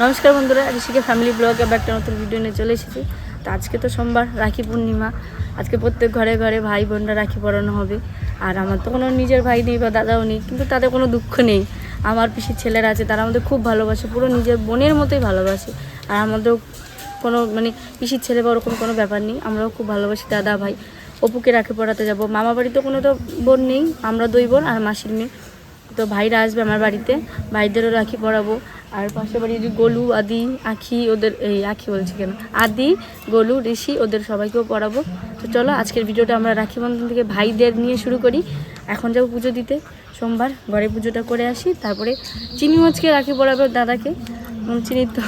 নমস্কার বন্ধুরা, ঋষিকে ফ্যামিলি ব্লগে আবার একটা নতুন ভিডিও নিয়ে চলে এসেছি। তো আজকে তো সোমবার, রাখি পূর্ণিমা। আজকে প্রত্যেক ঘরে ঘরে ভাই বোনরা রাখি পরানো হবে। আর আমার তো কোনো নিজের ভাই নেই বা দাদাও নেই, কিন্তু তাদের কোনো দুঃখ নেই। আমার পিসির ছেলেরা আছে, তারা আমাদের খুব ভালোবাসে, পুরো নিজের বোনের মতোই ভালোবাসে। আর আমাদেরও কোনো মানে পিসির ছেলে বা ওরকম কোনো ব্যাপার নেই, আমরাও খুব ভালোবাসি দাদা, ভাই। অপুকে রাখি পড়াতে যাব। মামা বাড়িতে কোনো তো বোন নেই, আমরা দুই বোন আর মাসির মেয়ে। তো ভাইরা আসবে আমার বাড়িতে, ভাইদেরও রাখি পরাবো। আর পাশের বাড়ি যে গোলু আদি আখি ওদের এই আখি বলছি কেন? আদি গোলু ঋষি ওদের সবাইকেও পড়াবো। তো চলো আজকের ভিডিওটা আমরা রাখি বন্ধন থেকে ভাইদের নিয়ে শুরু করি। এখন যাব পুজো দিতে। সোমবার ঘরে পুজোটা করে আসি তারপরে চিনি মাছকে রাখি পড়াবে দাদাকে। চিনি তো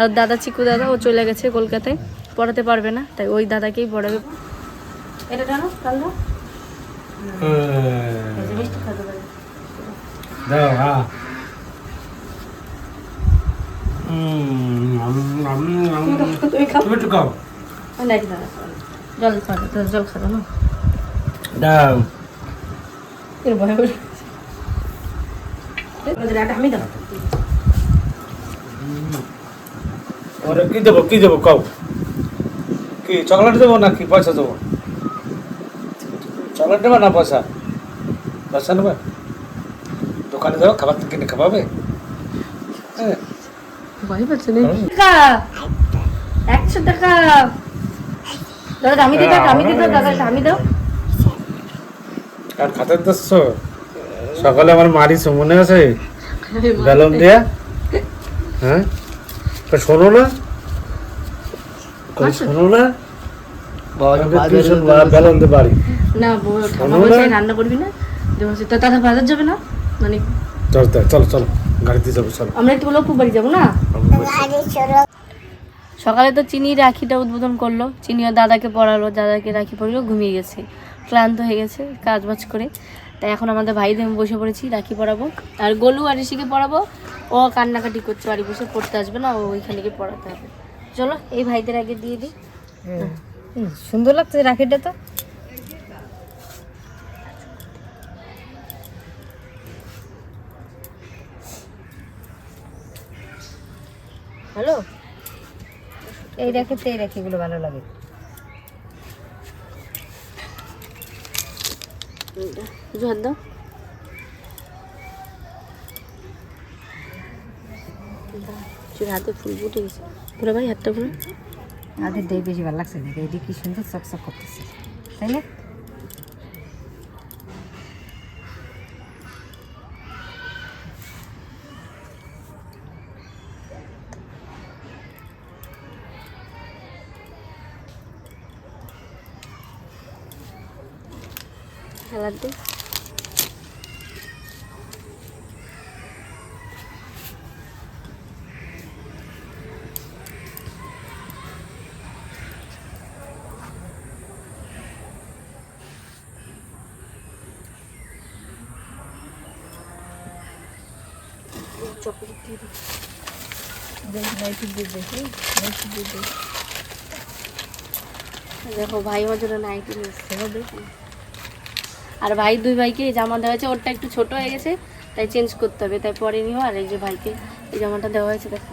আর দাদা চিকু দাদা ও চলে গেছে কলকাতায় পড়াতে পারবে না তাই ওই দাদাকেই পড়াবে। এটা জানো কাল দাও হ্যাঁ। তুমি একটু কি দেবো কি দেবো কও কি চকলেট দেবো না কি পয়সা দেবো চকলেট দেবো না পয়সা পয়সা নেবে দোকানে যাব খাবার কিনে খাওয়াবে হ্যাঁ ভয় পাচ্ছে না টাকা! একশো টাকা! দাদা আমি দিই আমি দিই দাও দাদা আমি দাও। আর খাতে দিচ্ছ সকালে আমার মারি মনে আছে। বেলন দিয়া। হ্যাঁ? শোনো না। শোনো না। বেলন দিয়ে বাড়ি। না রান্না করবি না? দাদা বাজার যাবে না? মানে চল চল চলো চলো। গাড়িতে যাব চলো। আমরা একটু বলে বাড়ি যাব না। সকালে তো চিনি রাখিটা উদ্বোধন করল। চিনিও দাদাকে পড়ালো দাদাকে রাখি পড়ল ঘুমিয়ে গেছে। ক্লান্ত হয়ে গেছে কাজ বাজ করে। তাই এখন আমাদের ভাইদের আমি বসে পড়েছি রাখি পড়াবো। আর গোলু আর ঋষিকে পড়াবো। ও কান্নাকাটি করছে বাড়ি বসে পড়তে আসবে না ও ওইখানে গিয়ে পড়াতে হবে। চলো এই ভাইদের আগে দিয়ে দিই। সুন্দর লাগছে রাখিটা তো। হ্যালো এই রাখিতে এই রাখিগুলো ভালো লাগে। জোয়ার দাও। হাতে ফুল ফুটে গেছে। পুরো ভাই হাতটা পুরো আমাদের দেই বেশি ভালো লাগছে দেখে। এটি কি সুন্দর চকচক করতেছে। তাই না? দিয়ে দিই দেখো ভাই আমার জন্য নাইটি এসছে হবে আর ভাই, দুই ভাইকে এই জামা দেওয়া হয়েছে। ওরটা একটু ছোট হয়ে গেছে, তাই চেঞ্জ করতে হবে। তাই পরে নিও, আর এই যে ভাইকে এই জামাটা দেওয়া হয়েছে, দেখো।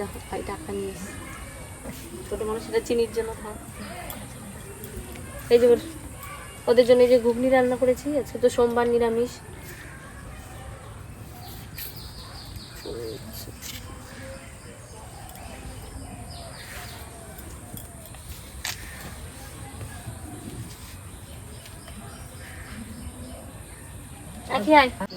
দেখো, ভাই টাকা নিয়ে ছোটো মানুষ সেটা চিনির জন্য এই ওদের জন্য এই যে ঘুগনি রান্না করেছি, আজকে তো সোমবার নিরামিষ।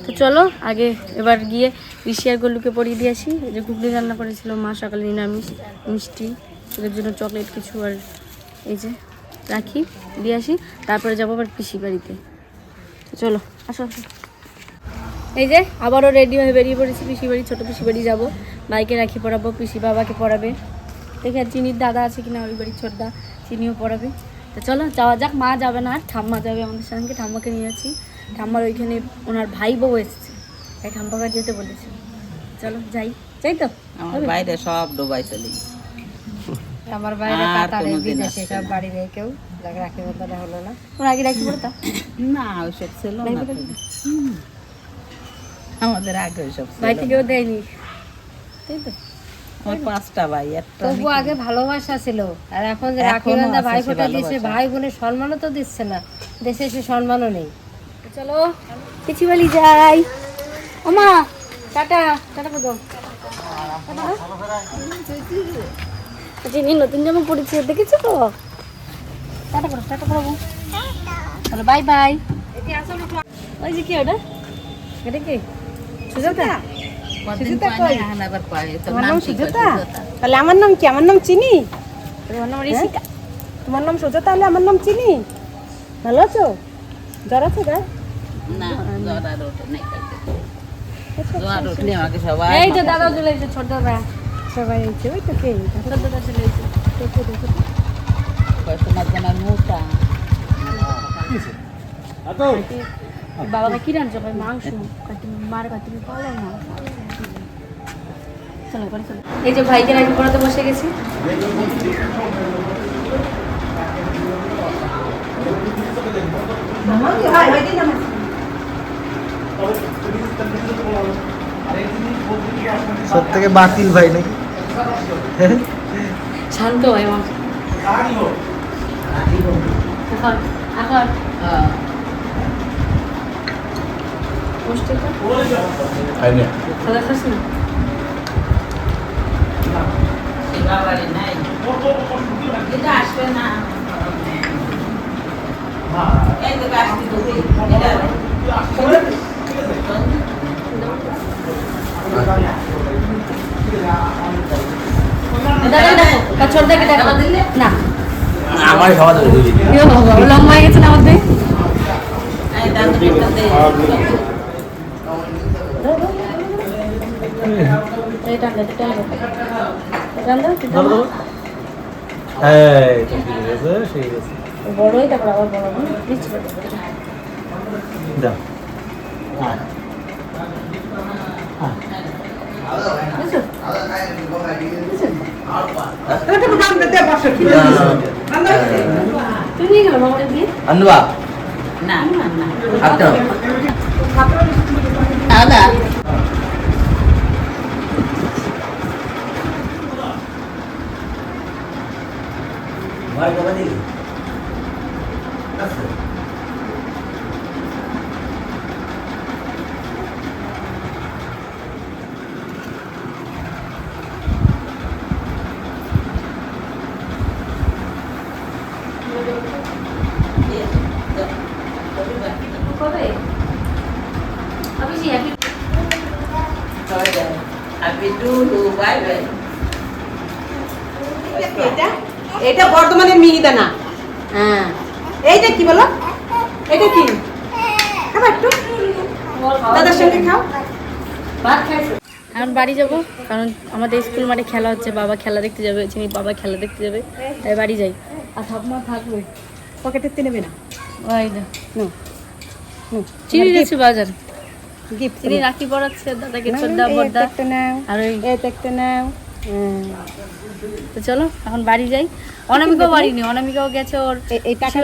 তো চলো, আগে এবার গিয়ে ঋষি আর গল্লুকে পরিয়ে দিয়ে আসি। যে ঘুগনি রান্না করেছিল মা, সকালে নিরামিষ, মিষ্টি ওদের জন্য চকলেট কিছু আর এই যে রাখি, দিয়ে আসি। তারপরে যাব আবার পিসি বাড়িতে। চলো, আসো আসো। এই যে আবারও রেডি হয়ে বেরিয়ে পড়েছি পিসি বাড়ি, ছোটো পিসি বাড়ি যাব। বাইকে রাখি পড়াবো, পিসি বাবাকে পড়াবে। দেখে আর চিনির দাদা আছে কিনা, ওই বাড়ির ছোটদা চিনিও পড়াবে। তো চলো, যাওয়া যাক, মা যাবে না আর ঠাম্মা যাবে আমাদের সঙ্গে, ঠাম্মাকে নিয়ে যাচ্ছি ঠাম্মার ওইখানে ওনার ভাই বউ এসছে। তাই ঠাম্মাকে যেতে বলেছে। চলো যাই। যাই তো। আমার বাইরে সব ডুবাই চলে আমার বাইরে আর কাতারে বিদেশে সব বাড়ি নেই কেউ রাখি বন্ধনে হলো না। ওর আগে রাখি না ওইসব ছিল না? আমাদের আগে ভাইকে কেউ দেয়নি। তাই তো। আমার পাঁচটা ভাই একটা তবু আগে ভালোবাসা ছিল। আর এখন যে রাখি ভাই সে ফোটা দিচ্ছে। ভাই বোনের সম্মানও তো দিচ্ছে না। দেশে সে সম্মানও নেই। চলো পিছি বালি যাই ওমা টাটা টাটা কত যিনি নতুন জামা পড়েছে দেখেছ তো? টাটা করো টাটা করো চলো বাই বাই ওই যে কি ওটা? এটা কি? সুজাতা? তাহলে আমার নাম কি? আমার নাম চিনি? তোমার নাম ঋষিকা? তোমার নাম সোজা তাহলে আমার নাম চিনি? ভালো আছো? জ্বর আছে গা? না জ্বর আর ওঠে নাই জ্বর উঠলে আমাকে সবাই এই তো দাদা চলে এসেছে ছোট দাদা সবাই হয়েছে ওই তো কে ছোট দাদা চলে এসেছে। তোমার যেন মোটা। বাবাকে কি রাঁধছো ভাই মাংস। মার পালো না। চলো এই যে ভাইকে রাখি পড়াতে বসে গেছি। সব থেকে বাতিল ভাই নাকি? শান্ত হয় মা। এখন এখন বাবারে নাই। এটা আসবে না এই তো আসতে তো এটা দাদা দেখো কাজ ছোট দেখে না। আমার খাওয়া দাওয়া ইয়ে বাবা লম্বা হয়ে গেছে না আমাদের? বড়ই তারপর আবার বড়। দাও হ্যাঁ বুঝছ? তুই নিয়ে গেলো মামাকে দিয়ে? আনবা? আমি happy happy two bye bye এটা এটা? বর্ধমানের মিহিদানা। হ্যাঁ। এইটা কি বলো? এটা কি? খাবার একটু। দাদার সঙ্গে খাও। ভাত খাইছো? এখন বাড়ি যাব কারণ আমাদের স্কুল মাঠে খেলা হচ্ছে বাবা খেলা দেখতে যাবে চিনি বাবা খেলা দেখতে যাবে তাই বাড়ি যাই। আর ঠাকুমা থাকবে। পকেটের নেবে না? ওই নো চিনি গেছে বাজার। গিফট রাখি পড়াচ্ছে দাদাকে নাও আর ওই একটা নাও। তো চলো এখন বাড়ি যাই। অনামিকাও বাড়ি? নেই অনামিকাও গেছে ওর এই টাকা?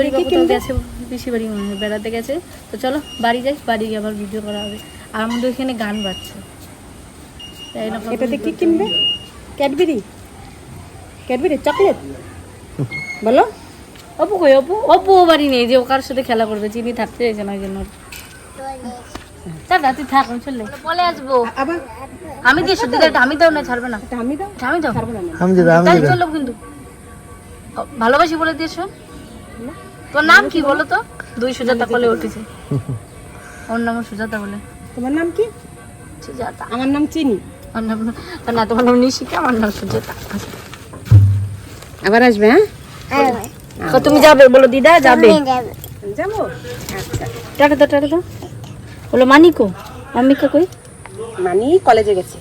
গেছে বাড়ি মনে বেড়াতে গেছে। তো চলো বাড়ি যাই বাড়ি গিয়ে আবার ভিডিও করা হবে। আর আমাদের ওইখানে গান বাজছে। এটাতে কি কিনবে? ক্যাডবেরি? ক্যাডবেরি? চকলেট? বলো। অপু কই অপু? অপু ও বাড়ি নেই যে ও কার সাথে খেলা করবে চিনি থাকতে চাইছে না জন্য। চার তুই থাক আমি চললে বলে আসব। আবার? আমি দিয়ে সত্যি আমি দাও না ছাড়বে না। আমি দাও। আমি দাও ছাড়বো না আমি। দিদা আমি চলো কিন্তু। ভালোবাসি বলে দিয়েছ? তোর নাম কি বলো তো? দুই সুজাতা কলে উঠেছে। ওর নাম সুজাতা বলে। তোমার নাম কি? সুজাতা। আমার নাম চিনি। আমার নাম তার না তোমার নাম নিশিকা আমার নাম সুজাতা। আবার আসবে হ্যাঁ? তো তুমি যাবে বলো দিদা যাবে। যাব। টাটা দাও টাটা দাও। বলো মানিকো কই? মানি কলেজে গেছে।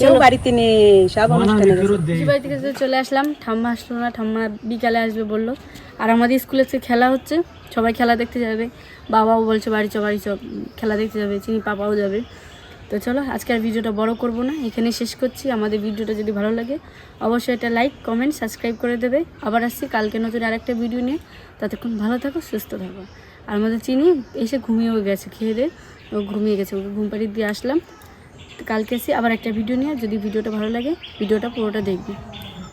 কেউ বাড়িতে নেই সব অনুষ্ঠানে বাড়ি থেকে চলে আসলাম ঠাম্মা আসলো না ঠাম্মা বিকালে আসবে বলল। আর আমাদের স্কুলে যে খেলা হচ্ছে সবাই খেলা দেখতে যাবে। বাবাও বলছে বাড়ি চ বাড়ি চ খেলা দেখতে যাবে চিনি পাপাও যাবে। তো চলো, আজকে আর ভিডিওটা বড় করব না এখানে শেষ করছি। আমাদের ভিডিওটা যদি ভালো লাগে, অবশ্যই একটা লাইক, কমেন্ট, সাবস্ক্রাইব করে দেবে। আবার আসছি কালকে নতুন আরেকটা ভিডিও নিয়ে। ততক্ষণ ভালো থাকো, সুস্থ থাকো। আর আমাদের চিনি এসে ঘুমিয়েও গেছে, খেয়ে দিয়ে ও ঘুমিয়ে গেছে, ওকে ঘুম পাড়িয়ে দিয়ে আসলাম। কালকে এসে আবার একটা ভিডিও নিয়ে। যদি ভিডিওটা ভালো লাগে, ভিডিওটা পুরোটা দেখবি।